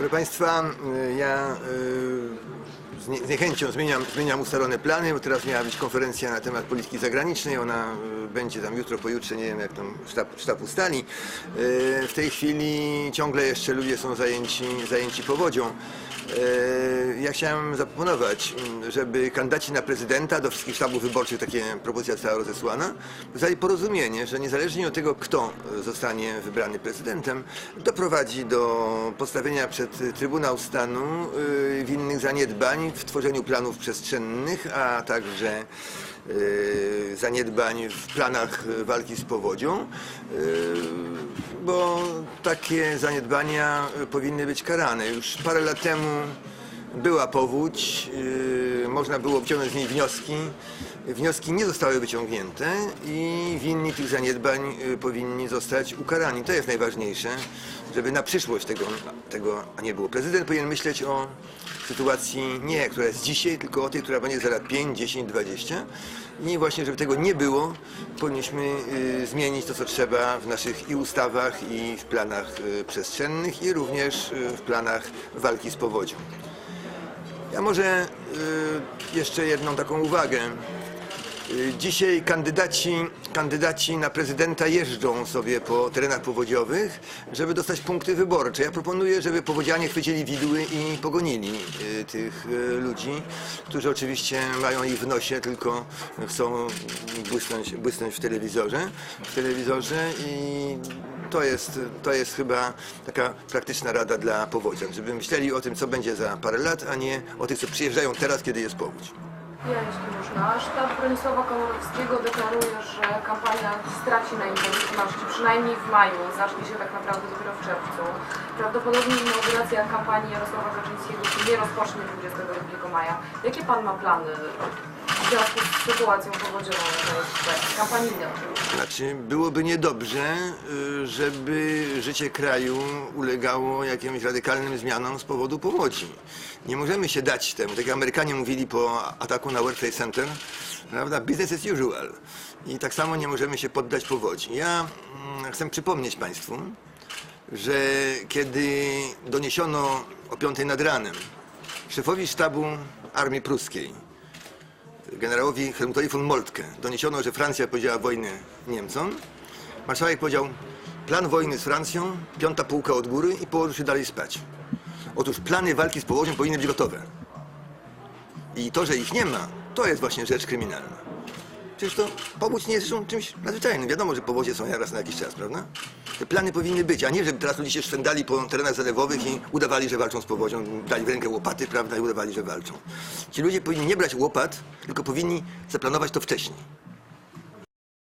Proszę Państwa, y, ja y, z nie- z niechęcią zmieniam, zmieniam ustalone plany, bo teraz miała być konferencja na temat polityki zagranicznej. Ona y, będzie tam jutro, pojutrze, nie wiem jak tam sztab, sztab ustali. W tej chwili ciągle jeszcze ludzie są zajęci, zajęci powodzią. Ja chciałem zaproponować, mm, żeby kandydaci na prezydenta do wszystkich sztabów wyborczych, takie propozycja została rozesłana, zostali porozumienie, że niezależnie od tego, kto y, zostanie wybrany prezydentem, doprowadzi do postawienia przed Trybunał Stanu y, winnych zaniedbań w tworzeniu planów przestrzennych, a także y, zaniedbań w planach walki z powodzią, bo takie zaniedbania powinny być karane. Już parę lat temu była powódź, yy, można było wyciągnąć z niej wnioski. Wnioski nie zostały wyciągnięte i winni tych zaniedbań yy, powinni zostać ukarani. To jest najważniejsze, żeby na przyszłość tego, tego nie było. Prezydent powinien myśleć o sytuacji nie, która jest dzisiaj, tylko o tej, która będzie za lat 5, 10, 20. I właśnie, żeby tego nie było, powinniśmy yy, zmienić to, co trzeba w naszych i ustawach, i w planach yy, przestrzennych, i również yy, w planach walki z powodzią. Ja może y, jeszcze jedną taką uwagę. Dzisiaj kandydaci, kandydaci na prezydenta jeżdżą sobie po terenach powodziowych, żeby dostać punkty wyborcze. Ja proponuję, żeby powodzianie chwycili widły i pogonili y, tych y, ludzi, którzy oczywiście mają ich w nosie, tylko chcą błysnąć, błysnąć w telewizorze, w telewizorze i to jest, to jest chyba taka praktyczna rada dla powodzian, żeby myśleli o tym, co będzie za parę lat, a nie o tych, co przyjeżdżają teraz, kiedy jest powódź. Ja, jeśli można. Sztab Bronisława Komorowskiego deklaruje, że kampania straci na intensywności, przynajmniej w maju, zacznie się tak naprawdę dopiero w czerwcu. Prawdopodobnie inauguracja kampanii Jarosława Kaczyńskiego nie rozpocznie 22 maja. Jakie Pan ma plany związku z sytuacją powodziową w oczywiście? Znaczy, byłoby niedobrze, y, żeby życie kraju ulegało jakimś radykalnym zmianom z powodu powodzi. Nie możemy się dać temu. Tak jak Amerykanie mówili po ataku na World Trade Center, prawda? Business as usual. I tak samo nie możemy się poddać powodzi. Ja mm, chcę przypomnieć Państwu, że kiedy doniesiono o 5 nad ranem szefowi sztabu armii pruskiej, generałowi Helmutowi von Moltke doniesiono, że Francja powiedziała wojnę Niemcom. Marszałek powiedział, plan wojny z Francją, piąta półka od góry i położył się dalej spać. Otóż plany walki z powodzią powinny być gotowe. I to, że ich nie ma, to jest właśnie rzecz kryminalna. Przecież to powódź nie jest zresztą czymś nadzwyczajnym. Wiadomo, że powodzie są raz na jakiś czas, prawda? Te plany powinny być, a nie, żeby teraz ludzie się szwendali po terenach zalewowych i udawali, że walczą z powodzią, dali w rękę łopaty, prawda, i udawali, że walczą. Ci ludzie powinni nie brać łopat, tylko powinni zaplanować to wcześniej.